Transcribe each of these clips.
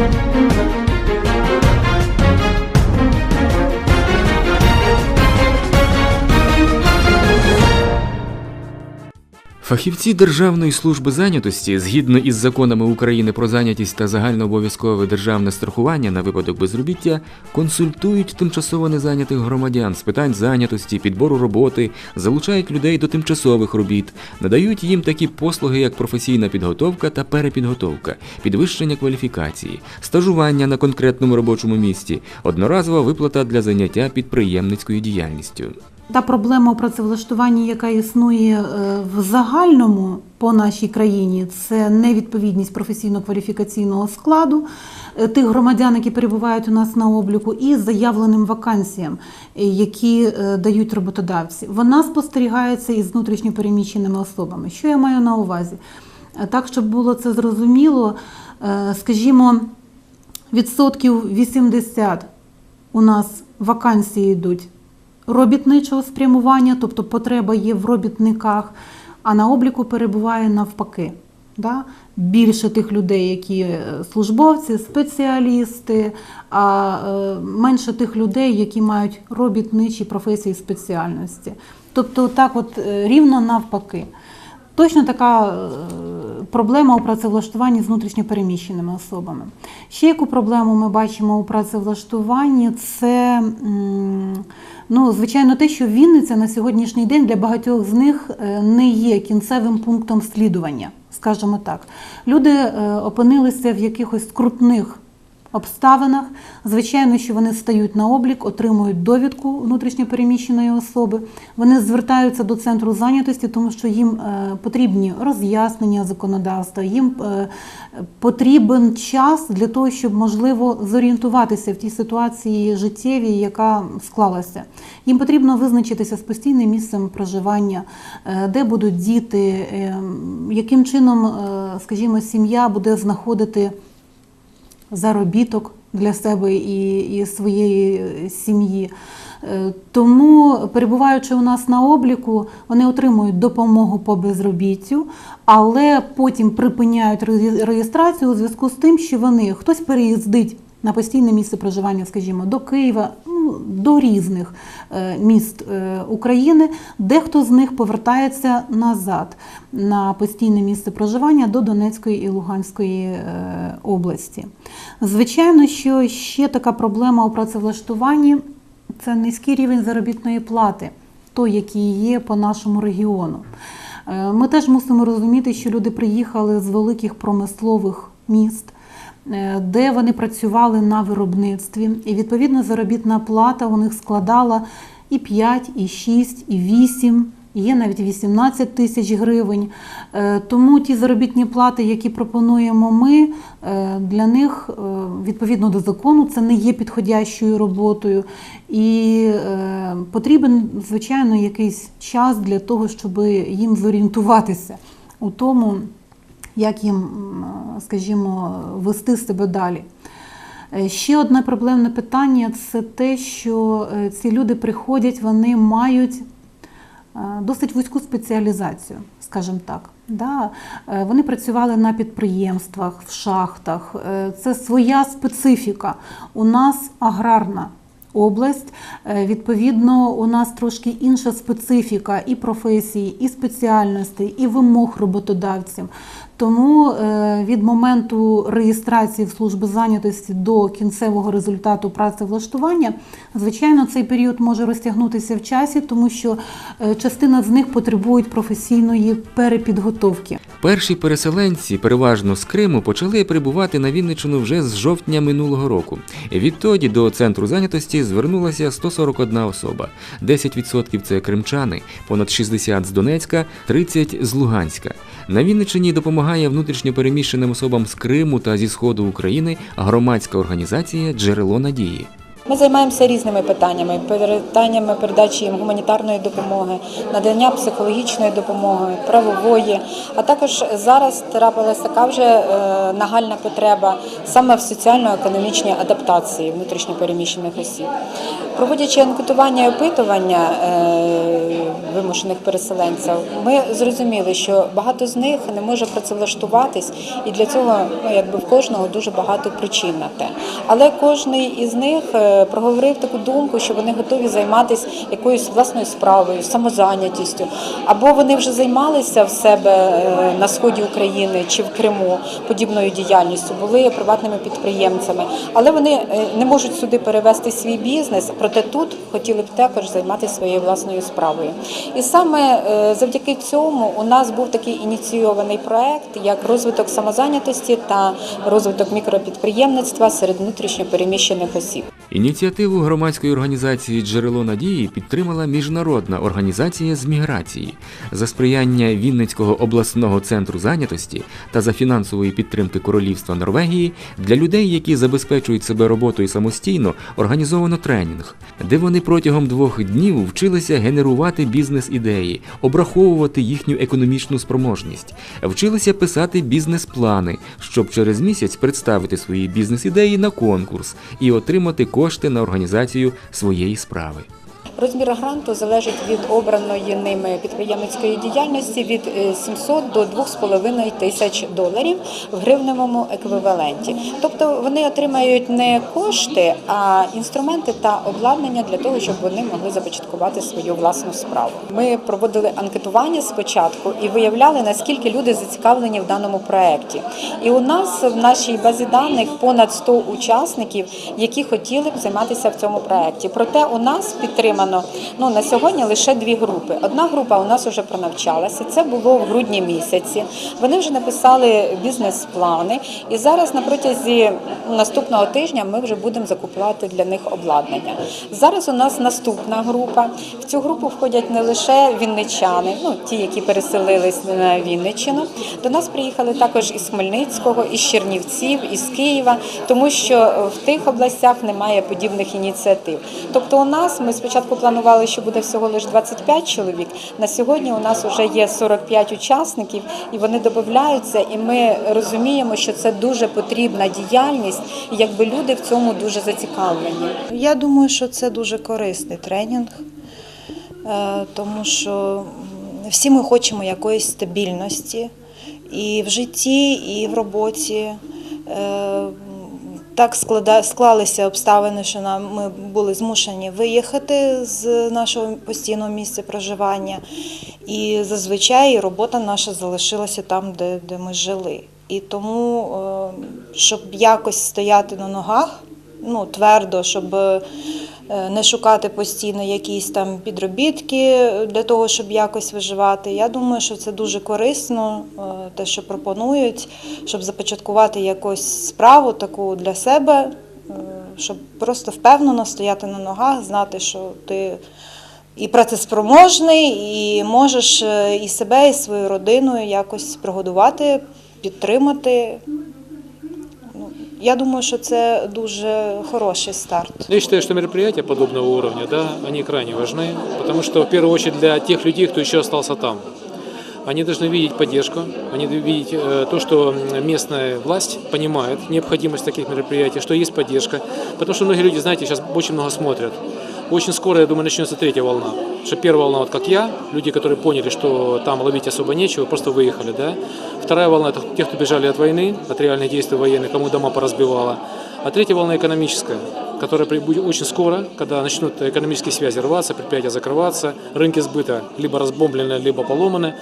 Thank you. Фахівці Державної служби зайнятості, згідно із законами України про зайнятість та загальнообов'язкове державне страхування на випадок безробіття, консультують тимчасово незайнятих громадян з питань зайнятості, підбору роботи, залучають людей до тимчасових робіт, надають їм такі послуги, як професійна підготовка та перепідготовка, підвищення кваліфікації, стажування на конкретному робочому місці, одноразова виплата для заняття підприємницькою діяльністю. Та проблема у працевлаштуванні, яка існує е, в загальному по нашій країні, це невідповідність професійно-кваліфікаційного складу е, тих громадян, які перебувають у нас на обліку, і заявленим вакансіям, е, які дають роботодавці. Вона спостерігається із внутрішньопереміщеними особами. Що я маю на увазі? Так, щоб було це зрозуміло, скажімо, відсотків 80 у нас вакансії йдуть робітничого спрямування, тобто потреба є в робітниках, а на обліку перебуває навпаки. Да? Більше тих людей, які е, службовці, спеціалісти, а е, менше тих людей, які мають робітничі професії спеціальності. Тобто, так, от е, рівно навпаки. Точно така проблема у працевлаштуванні з внутрішньопереміщеними особами. Ще яку проблему ми бачимо у працевлаштуванні, це ну, звичайно те, що Вінниця на сьогоднішній день для багатьох з них е, не є кінцевим пунктом слідування, скажімо так. Люди е, опинилися в якихось скрутних обставинах. Звичайно, що вони стають на облік, отримують довідку внутрішньопереміщеної особи. Вони звертаються до центру зайнятості, тому що їм е, потрібні роз'яснення законодавства, їм е, потрібен час для того, щоб можливо зорієнтуватися в тій ситуації життєвій, яка склалася. Їм потрібно визначитися з постійним місцем проживання, е, де будуть діти, яким чином, скажімо, сім'я буде знаходити заробіток для себе і, і своєї е, сім'ї. Е, Тому, перебуваючи у нас на обліку, вони отримують допомогу по безробіттю, але потім припиняють реєстрацію у зв'язку з тим, що вони хтось переїздить на постійне місце проживання, скажімо, до Києва, до різних е, міст е, України, дехто з них повертається назад на постійне місце проживання до Донецької і Луганської е, області. Звичайно, що ще така проблема у працевлаштуванні це низький рівень заробітної плати, той, який є по нашому регіону. Ми теж мусимо розуміти, що люди приїхали з великих промислових міст, де вони працювали на виробництві, і відповідно заробітна плата у них складала і 5, і 6, і 8, є навіть 18 тисяч гривень. Е, Тому ті заробітні плати, які пропонуємо ми, е, для них е, відповідно до закону це не є підходящою роботою. І е, потрібен, звичайно, якийсь час для того, щоб їм зорієнтуватися у тому, як їм, скажімо, вести себе далі. Е, Ще одне проблемне питання це те, що е, ці люди приходять, вони мають е, досить вузьку спеціалізацію, скажімо так. Да? Вони працювали на підприємствах, в шахтах. Це своя специфіка. У нас аграрна область. Е, Відповідно, у нас трошки інша специфіка і професії, і спеціальностей, і вимог роботодавців. Тому е, від моменту реєстрації в служби зайнятості до кінцевого результату працевлаштування, звичайно, цей період може розтягнутися в часі, тому що е, частина з них потребують професійної перепідготовки. Перші переселенці, переважно з Криму, почали прибувати на Вінниччину вже з жовтня минулого року. Відтоді до центру зайнятості звернулася 141 особа. 10% це кримчани, понад 60 з Донецька, 30 з Луганська. На Вінниччині допомагає внутрішньо переміщеним особам з Криму та зі сходу України громадська організація Джерело надії. Ми займаємося різними питаннями: питаннями передачі їм гуманітарної допомоги, надання психологічної допомоги, правової. А також зараз трапилася така вже е, нагальна потреба саме в соціально-економічній адаптації внутрішньопереміщених осіб. Проводячи анкетування і опитування е, вимушених переселенців, ми зрозуміли, що багато з них не може працевлаштуватись, і для цього ну, якби в кожного дуже багато причин на те. Але кожний із них е, проговорив таку думку, що вони готові займатися якоюсь власною справою, самозайнятістю, або вони вже займалися в себе е, на сході України чи в Криму подібною діяльністю, були приватними підприємцями, але вони не можуть сюди перевести свій бізнес, проте тут хотіли б також займатися своєю власною справою. І саме е, завдяки цьому у нас був такий ініційований проект, як розвиток самозайнятості та розвиток мікропідприємництва серед внутрішньопереміщених осіб. Ініціативу громадської організації Джерело надії підтримала міжнародна організація з міграції. За сприяння Вінницького обласного центру зайнятості та за фінансової підтримки Королівства Норвегії для людей, які забезпечують себе роботою самостійно, організовано тренінг, де вони протягом двох днів вчилися генерувати бізнес-ідеї, обраховувати їхню економічну спроможність, вчилися писати бізнес-плани, щоб через місяць представити свої бізнес-ідеї на конкурс і отримати кошти на організацію своєї справи. Розмір гранту залежить від обраної ними підприємницької діяльності від е, 700 до 2,5 тисяч доларів в гривневому еквіваленті. Тобто вони отримають не кошти, а інструменти та обладнання для того, щоб вони могли започаткувати свою власну справу. Ми проводили анкетування спочатку і виявляли наскільки люди зацікавлені в даному проєкті. І у нас в нашій базі даних понад 100 учасників, які хотіли б займатися в цьому проєкті. Проте у нас підтримано ну на сьогодні лише дві групи. Одна група у нас вже пронавчалася. Це було в грудні місяці. Вони вже написали бізнес-плани, і зараз на протязі наступного тижня ми вже будемо закупляти для них обладнання. Зараз у нас наступна група. В цю групу входять не лише вінничани, ну ті, які переселились на Вінниччину. До нас приїхали також із Хмельницького, із Чернівців, із Києва, тому що в тих областях немає подібних ініціатив. Тобто, у нас ми спочатку планували, що буде всього лише 25 чоловік. На сьогодні у нас вже є 45 учасників, і вони додаються. І ми розуміємо, що це дуже потрібна діяльність, і якби люди в цьому дуже зацікавлені. Я думаю, що це дуже корисний тренінг, е, тому що всі ми хочемо якоїсь стабільності і в житті, і в роботі. Так склалися обставини, що нам ми були змушені виїхати з нашого постійного місця проживання, і зазвичай робота наша залишилася там, де, де ми жили. І тому, е, щоб якось стояти на ногах, ну, твердо, щоб е, не шукати постійно якісь там підробітки для того, щоб якось виживати. Я думаю, що це дуже корисно, е, те, що пропонують, щоб започаткувати якусь справу таку для себе, е, щоб просто впевнено стояти на ногах, знати, що ти. І працеспроможний, і можеш і себе, і свою родину якось прогодувати, підтримати. Ну, Я думаю, що це дуже хороший старт. Ну, Я считаю, что мероприятия подобного уровня, да, они крайне важны, потому что в первую очередь для тех людей, кто еще остался там. Они должны видеть поддержку, они должны видеть э, то, что м, местная власть понимает необходимость таких мероприятий, что есть поддержка. Потому что многие люди, знаете, сейчас очень много смотрят. Очень скоро, я думаю, начнется третья волна. Что первая волна, вот как я, люди, которые поняли, что там ловить особо нечего, просто выехали, да. Вторая волна – это те, кто бежали от войны, от реальных действий военных, кому дома поразбивало. А третья волна экономическая, Которая будет очень скоро, когда начнут экономические связи рваться, предприятия закрываться, рынки сбыта либо разбомблены, либо поломаны.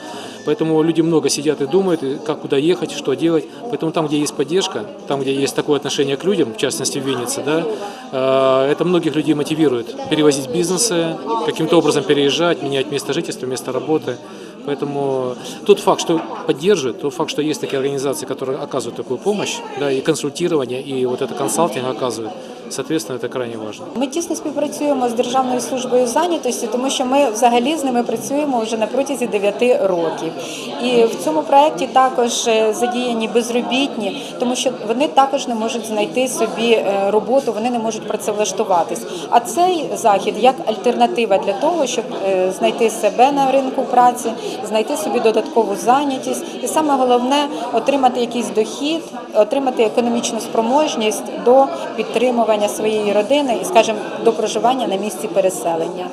Поэтому люди много сидят и думают, как куда ехать, что делать. Поэтому там, где есть поддержка, там, где есть такое отношение к людям, в частности в Виннице, да, э, это многих людей мотивирует перевозить бизнесы, каким-то образом переезжать, менять место жительства, место работы. Поэтому тот факт, что поддерживают, тот факт, что есть такие организации, которые оказывают такую помощь, да, и консультирование, и вот это консалтинг оказывают, Соответственно, это крайне важно. Ми тісно співпрацюємо з Державною службою зайнятості, тому що ми взагалі з ними працюємо вже на протязі 9 років. І в цьому проєкті також е, задіяні безробітні, тому що вони також не можуть знайти собі е, роботу, вони не можуть працевлаштуватись. А цей захід як альтернатива для того, щоб е, знайти себе на ринку праці, знайти собі додаткову зайнятість, і саме головне отримати якийсь дохід, отримати економічну спроможність до підтримування проживання своєї родини і, скажімо, до проживання на місці переселення.